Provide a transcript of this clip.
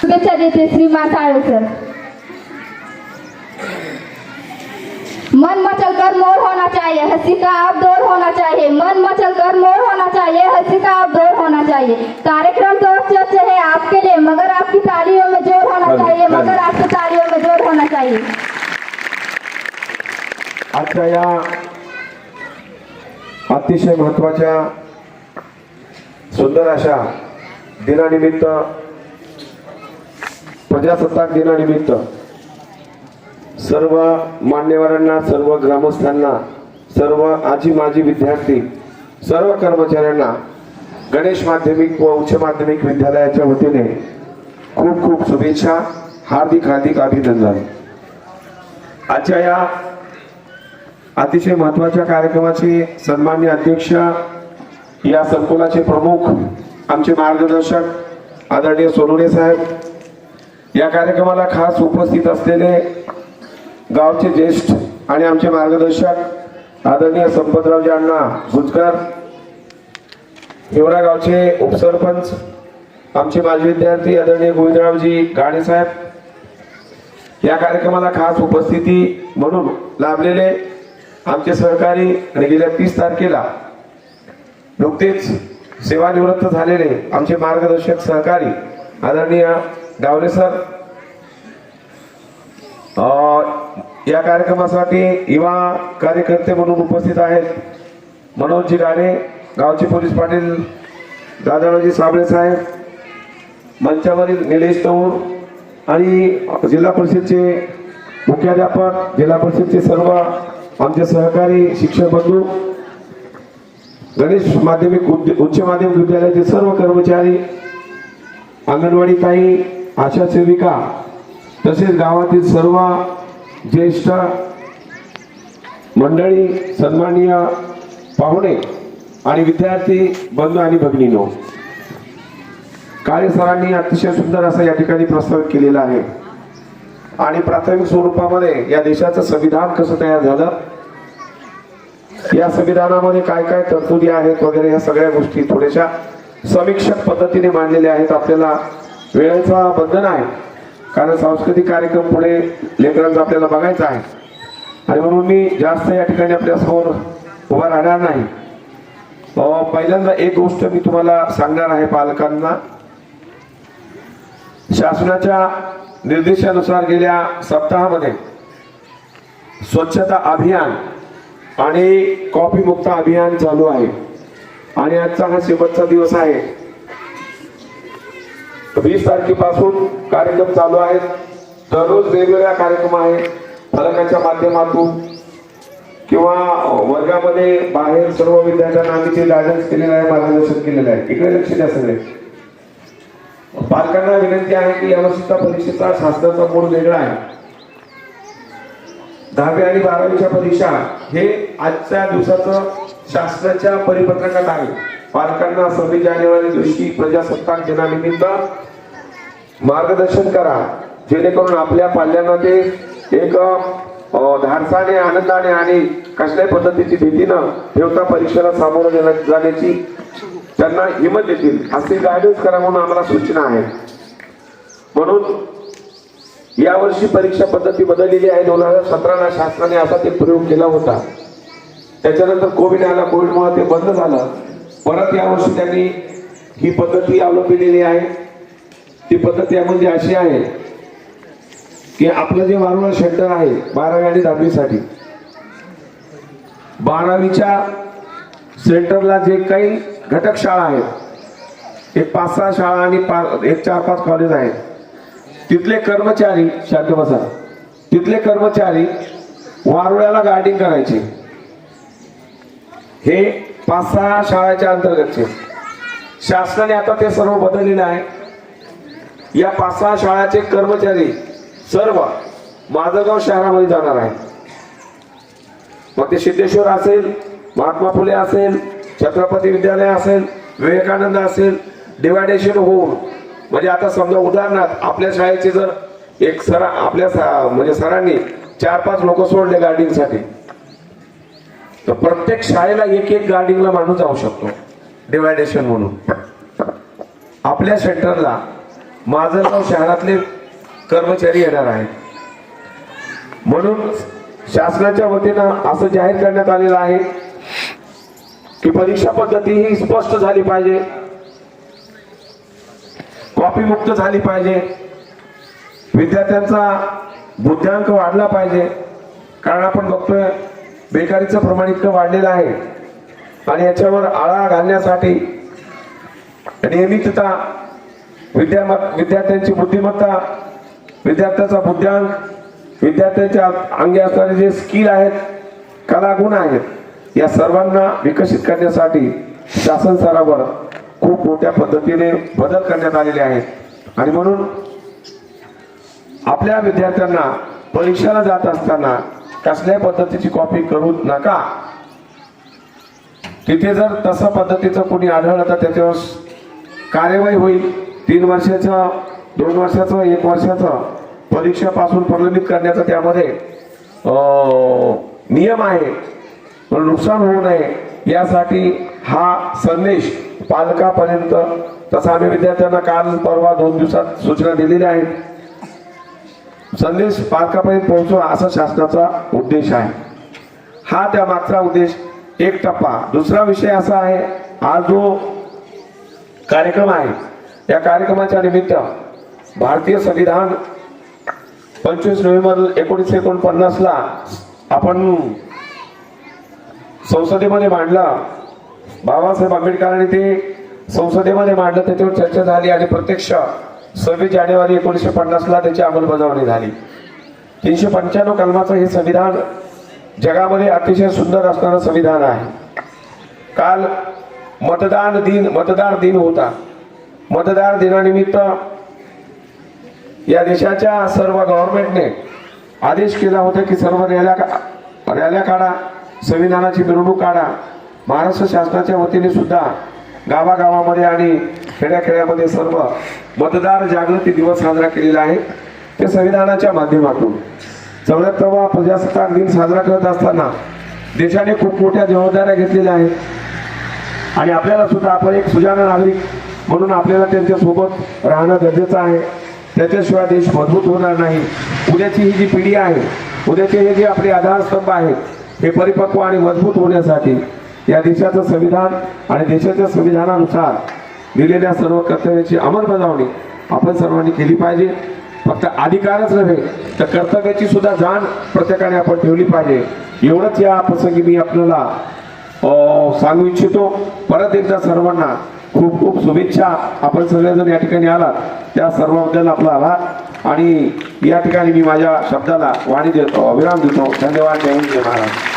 शुभेच्छा देते श्री मासाळे सर मन मचल कर मोर होना चाहिए हंसी का अब दौर होना चाहिए। मन मचल कर मोर होना चाहिए हंसी का अब दौर होना चाहिए। कार्यक्रम तो अच्छे अच्छे है आपके लिए मगर आपकी तालियों में जोर होना चाहिए मगर आपकी तालियों में जोर होना चाहिए। आजच्या या अतिशय महत्त्वाच्या सुंदर अशा दिनानिमित्त प्रजासत्ताक दिनानिमित्त सर्व मान्यवरांना सर्व ग्रामस्थांना सर्व आजी माजी विद्यार्थी सर्व कर्मचाऱ्यांना गणेश माध्यमिक व उच्च माध्यमिक विद्यालयाच्या वतीने खूप खूप शुभेच्छा हार्दिक हार्दिक अभिनंदन. आजच्या या अतिशय महत्त्वाच्या कार्यक्रमाचे सन्मान्य अध्यक्ष या संकुलाचे प्रमुख आमचे मार्गदर्शक आदरणीय सोनवणे साहेब या कार्यक्रमाला खास उपस्थित असलेले गावचे ज्येष्ठ आणि आमचे मार्गदर्शक आदरणीय संपतरावजी अण्णा भुजकर हिवरा गावचे उपसरपंच आमचे माजी विद्यार्थी आदरणीय गोविंदरावजी गाणेसाहेब या कार्यक्रमाला खास उपस्थिती म्हणून लाभलेले आमचे सहकारी आणि गेल्या तीस तारखेला नुकतेच सेवानिवृत्त झालेले आमचे मार्गदर्शक सहकारी आदरणीय गावले सर. या कार्यक्रमासाठी युवा कार्यकर्ते म्हणून उपस्थित आहेत मनोजजी राणे गावचे पोलीस पाटील दादाजी साबळे साहेब मंचावरील निलेश तौर आणि जिल्हा परिषदचे मुख्याध्यापक जिल्हा परिषदचे सर्व आमचे सहकारी शिक्षक बंधू गणेश माध्यमिक उच्च माध्यमिक विद्यालयाचे सर्व कर्मचारी अंगणवाडी ताई आशा सेविका तसेच गावातील सर्व ज्येष्ठ मंडळी सन्माननीय पाहुणे आणि विद्यार्थी बंधू आणि भगिनीनो काळे सरांनी अतिशय सुंदर असा या ठिकाणी प्रस्तावित केलेला आहे. आणि प्राथमिक स्वरूपामध्ये या देशाचं संविधान कसं तयार झालं? या संविधानामध्ये काय काय तरतुदी आहेत वगैरे ह्या सगळ्या गोष्टी थोड्याशा समीक्षक पद्धतीने मांडलेल्या आहेत. आपल्याला वेळेचा बंधन आहे. कारण सांस्कृतिक कार्यक्रम पुढे लेकरांचा आपल्याला बघायचा आहे. आणि म्हणून मी जास्त या ठिकाणी आपल्यासमोर उभा राहणार नाही. पहिल्यांदा एक गोष्ट मी तुम्हाला सांगणार आहे पालकांना. शासनाच्या निर्देशानुसार गेल्या सप्ताहामध्ये स्वच्छता अभियान आणि कॉफी मुक्त अभियान चालू आहे. आणि आजचा हा शेवटचा दिवस आहे. वीस तारखेपासून कार्यक्रम चालू आहेत. दररोज वेगवेगळ्या कार्यक्रम आहेत. फलकाच्या माध्यमातून किंवा वर्गामध्ये बाहेर सर्व विद्यार्थ्यांना आम्ही ते गायडन्स केलेलं आहे मार्गदर्शन केलेलं आहे. इकडे लक्ष द्या सगळे. पालकांना विनंती आहे की यावर्षीचा परीक्षेचा शासनाचा मोड वेगळा आहे. दहावी आणि बारावीच्या परीक्षा हे आजच्या दिवसाचं शासनाच्या परिपत्रकात आहे. पालकांना सव्वीस जानेवारी दिवशी प्रजासत्ताक दिनानिमित्त मार्गदर्शन करा. जेणेकरून आपल्या पाल्यांना ते एक धाडसाने आनंदाने आणि कसल्याही पद्धतीची भीती न ठेवता परीक्षेला सामोरं देण्या- जाण्याची त्यांना हिंमत देतील. असे गायडन्स करा म्हणून आम्हाला सूचना आहे. म्हणून यावर्षी परीक्षा पद्धती बदललेली आहे. दोन हजार सतराला शासनाने असा ते प्रयोग केला होता. त्याच्यानंतर कोविड आला. कोविडमुळे ते बंद झालं. परत यावर्षी त्यांनी ही पद्धती अवलंबिलेली आहे. ती पद्धत म्हणजे अशी आहे की आपलं जे वारुळा सेंटर आहे बारावी आणि दहावीसाठी बारावीच्या सेंटरला जे काही घटक शाळा आहेत एक पाच सहा शाळा आणि पा- एक चार पाच कॉलेज आहेत तिथले कर्मचारी शांत बसा तिथले कर्मचारी वारुळ्याला गार्डिंग करायचे. हे पाच सहा शाळेच्या अंतर्गतचे. शासनाने आता ते सर्व बदललेलं आहे या पाच सहा शाळाचे कर्मचारी सर्व माजलगाव शहरामध्ये जाणार आहेत. मग ते सिद्धेश्वर असेल महात्मा फुले असेल छत्रपती विद्यालय असेल विवेकानंद असेल डिवायडेशन होऊन. म्हणजे आता समजा उदाहरणार्थ आपल्या शाळेचे जर एक सरा आपल्या सा- म्हणजे सरांनी चार पाच लोक सोडले गार्डिंगसाठी तर प्रत्येक शाळेला एक एक गार्डिंगला माणूस जाऊ शकतो. डिवायडेशन म्हणून. आपल्या सेंटरला माजलगाव शहरातले कर्मचारी येणार आहेत. म्हणून शासनाच्या वतीनं असं जाहीर करण्यात आलेलं आहे की परीक्षा पद्धती ही स्पष्ट झाली पाहिजे. कॉपी मुक्त झाली पाहिजे. विद्यार्थ्यांचा बुद्ध्यांक वाढला पाहिजे. कारण आपण बघतोय बेकारीचं प्रमाण इतकं वाढलेलं आहे. आणि याच्यावर आळा घालण्यासाठी नियमितता विद्या विद्यार्थ्यांची बुद्धिमत्ता विद्यार्थ्याचा बुद्ध्यांक विद्यार्थ्यांच्या अंगी असणारे जे स्किल आहेत कलागुण आहेत या सर्वांना विकसित करण्यासाठी शासन स्तरावर खूप मोठ्या पद्धतीने बदल करण्यात आलेले आहेत आणि म्हणून आपल्या विद्यार्थ्यांना परीक्षेला जात असताना कसल्याही पद्धतीची कॉपी करू नका. तिथे जर तसं पद्धतीचं कोणी आढळलं तर त्याच्यावर कार्यवाही होईल. तीन वर्षाचं दोन वर्षाचं एक वर्षाचं परीक्षापासून प्रलंबित करण्याचा त्यामध्ये नियम आहे. पण नुकसान होऊ नये. यासाठी हा संदेश पालकापर्यंत तसा आम्ही विद्यार्थ्यांना काल परवा दोन दिवसात सूचना दिलेल्या आहेत. संदेश पालकापर्यंत पोहोचवा असा शासनाचा उद्देश आहे. हा त्या मागचा उद्देश एक टप्पा. दुसरा विषय असा आहे आज जो कार्यक्रम आहे या कार्यक्रमाच्या निमित्त भारतीय संविधान पंचवीस नोव्हेंबर एकोणीसशे एकोणपन्नासला आपण संसदेमध्ये मांडला. बाबासाहेब आंबेडकरांनी ते संसदेमध्ये मांडलं त्याच्यावर चर्चा झाली आणि प्रत्यक्ष सव्वीस जानेवारी एकोणीसशे पन्नासला त्याची अंमलबजावणी झाली. तीनशे पंच्याण्णव कलमाचं हे संविधान जगामध्ये अतिशय सुंदर असणारं संविधान आहे. काल मतदान दिन मतदार दिन होता. मतदार दिनानिमित्त या देशाच्या सर्व गव्हर्नमेंटने आदेश केला होता की सर्व रॅल्या का- रॅल्या काढा संविधानाची मिरवणूक काढा. महाराष्ट्र शासनाच्या वतीने सुद्धा गावागावामध्ये आणि खेड्याखेड्यामध्ये सर्व मतदार जागृती दिवस साजरा केलेला आहे. ते संविधानाच्या माध्यमातून. चौऱ्याहत्तरवा प्रजासत्ताक दिन साजरा करत असताना देशाने खूप मोठ्या जबाबदाऱ्या घेतलेल्या आहेत. आणि आपल्याला सुद्धा आपण एक सुजाण नागरिक म्हणून आपल्याला त्यांच्यासोबत राहणं गरजेचं आहे. त्याच्याशिवाय देश मजबूत होणार नाही. उद्याची ही जी पिढी आहे उद्याचे हे जे आपले आधारस्तंभ आहेत हे परिपक्व आणि मजबूत होण्यासाठी या देशाचं संविधान आणि देशाच्या संविधानानुसार दिलेल्या सर्व कर्तव्याची अंमलबजावणी आपण सर्वांनी केली पाहिजे. फक्त अधिकारच नव्हे तर कर्तव्याची सुद्धा जाण प्रत्येकाने आपण ठेवली पाहिजे. एवढंच या प्रसंगी मी आपल्याला सांगू इच्छितो. परत एकदा सर्वांना खूप खूप शुभेच्छा. आपण सगळेजण या ठिकाणी आलात. त्या सर्वांबद्दल आपला आभार. आणि या ठिकाणी मी माझ्या शब्दाला वाणी देतो विराम देतो. धन्यवाद जय महाराज